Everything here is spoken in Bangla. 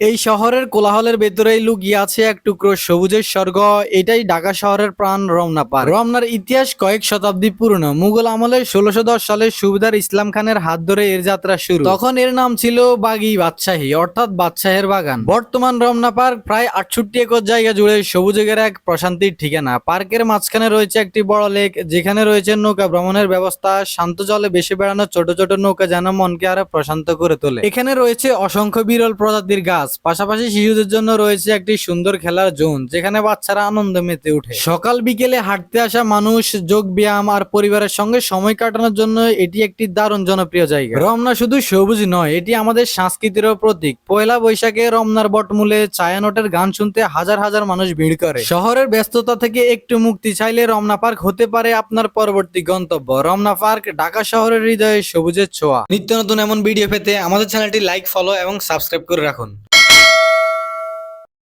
এই শহরের কোলাহলের ভেতরেই লুকিয়ে আছে এক টুকরো সবুজের স্বর্গ। এটাই ঢাকা শহরের প্রাণ, রমনা পার্ক। রমনার ইতিহাস কয়েক শতাব্দী পুরনো। মুঘল আমলে ষোলোশো দশ সালে সুবিধার ইসলাম খানের হাত ধরে এর যাত্রা শুরু। তখন এর নাম ছিল বাগি বাদশাহী, অর্থাৎ বাদশাহের বাগান। বর্তমান রমনা পার্ক প্রায় আটষট্টি একর জায়গা জুড়ে সবুজের এক প্রশান্তির ঠিকানা। পার্কের মাঝখানে রয়েছে একটি বড় লেক, যেখানে রয়েছে নৌকা ভ্রমণের ব্যবস্থা, শান্ত জলে বেশি বেড়ানো ছোট ছোট নৌকা যেন মনকে আরও প্রশান্ত করে তোলে। এখানে রয়েছে অসংখ্য বিরল প্রজাতির গাছ। পাশাপাশি শিশুদের জন্য রয়েছে একটি সুন্দর খেলার জোন, যেখানে বাচ্চারা আনন্দ মেতে ওঠে। সকাল বিকেলে হাঁটতে আসা মানুষ, যোগ ব্যায়াম আর পরিবারের সঙ্গে সময় কাটানোর জন্য এটি একটি দারুণ জনপ্রিয় জায়গা। রমনা শুধু সবুজ নয়, এটি আমাদের সংস্কৃতিরও প্রতীক। পয়লা বৈশাখে রমনার বটমূলে ছায়ানটের গান শুনতে হাজার হাজার মানুষ ভিড় করে। শহরের ব্যস্ততা থেকে একটু মুক্তি চাইলে রমনা পার্ক হতে পারে আপনার পরবর্তী গন্তব্য। রমনা পার্ক, ঢাকা শহরের হৃদয়ে সবুজের ছোঁয়া। নিত্য নতুন এমন ভিডিও পেতে আমাদের চ্যানেলটি লাইক, ফলো এবং সাবস্ক্রাইব করে রাখুন।